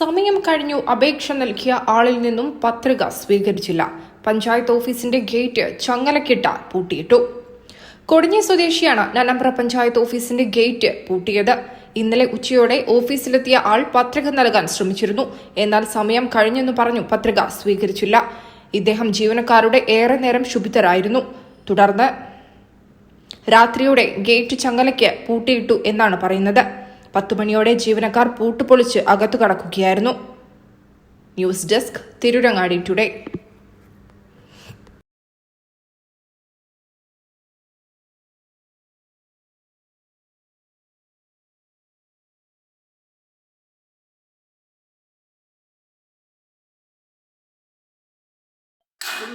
സമയം കഴിഞ്ഞു അപേക്ഷ നൽകിയ ആളിൽ നിന്നും പത്രിക സ്വീകരിച്ചില്ല. പഞ്ചായത്ത് ഓഫീസിന്റെ ഗേറ്റ് ചങ്ങലക്കിട്ട പൂട്ടിയിട്ടു. കൊടിഞ്ഞി സ്വദേശിയാണ് നനമ്പ്ര പഞ്ചായത്ത് ഓഫീസിന്റെ ഗേറ്റ് പൂട്ടിയത്. ഇന്നലെ ഉച്ചയോടെ ഓഫീസിലെത്തിയ ആൾ പത്രിക നൽകാൻ ശ്രമിച്ചിരുന്നു. എന്നാൽ സമയം കഴിഞ്ഞെന്ന് പറഞ്ഞു പത്രിക സ്വീകരിച്ചില്ല. ഇദ്ദേഹം ജീവനക്കാരുടെ ഏറെ നേരം ശുഭിതരായിരുന്നു. തുടർന്ന് രാത്രിയോടെ ഗേറ്റ് ചങ്ങലയ്ക്ക് പൂട്ടിയിട്ടു എന്നാണ് പറയുന്നത്. പത്തു മണിയോടെ ജീവനക്കാർ പൂട്ടുപൊളിച്ച് അകത്തു കടക്കുകയായിരുന്നു. News desk Tirurangadi today.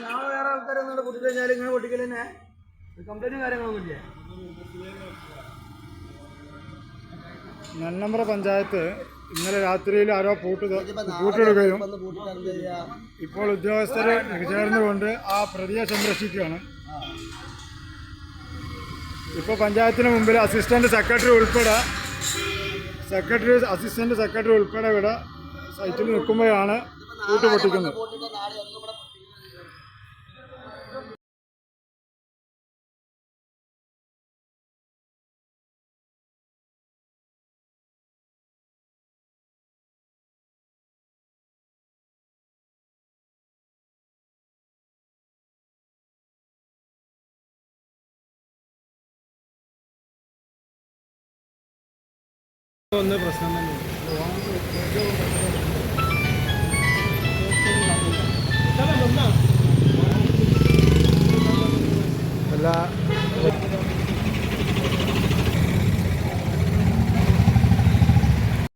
നാളെ വേറെ പൊട്ടി കഴിഞ്ഞാൽ ഇങ്ങനെ പൊട്ടിക്കൽ തന്നെ? കംപ്ലൈന്റും കാര്യങ്ങളൊന്നും ഇല്ലേ? നന്നമ്പ്ര പഞ്ചായത്ത് ഇന്നലെ രാത്രിയിൽ ആരോ പൂട്ട് പൂട്ടിടുകയും ഇപ്പോൾ ഉദ്യോഗസ്ഥർ ചേർന്നുകൊണ്ട് ആ പ്രതിയെ സംരക്ഷിക്കുകയാണ്. ഇപ്പോൾ പഞ്ചായത്തിന് മുമ്പിൽ അസിസ്റ്റന്റ് സെക്രട്ടറി ഉൾപ്പെടെ സെക്രട്ടറി അസിസ്റ്റന്റ് സെക്രട്ടറി ഉൾപ്പെടെ ഇവിടെ സൈറ്റിൽ നിൽക്കുമ്പോഴാണ് പൂട്ട് പൊട്ടിക്കുന്നത്. ഒന്ന് പ്രശ്നം തന്നെ എല്ലാ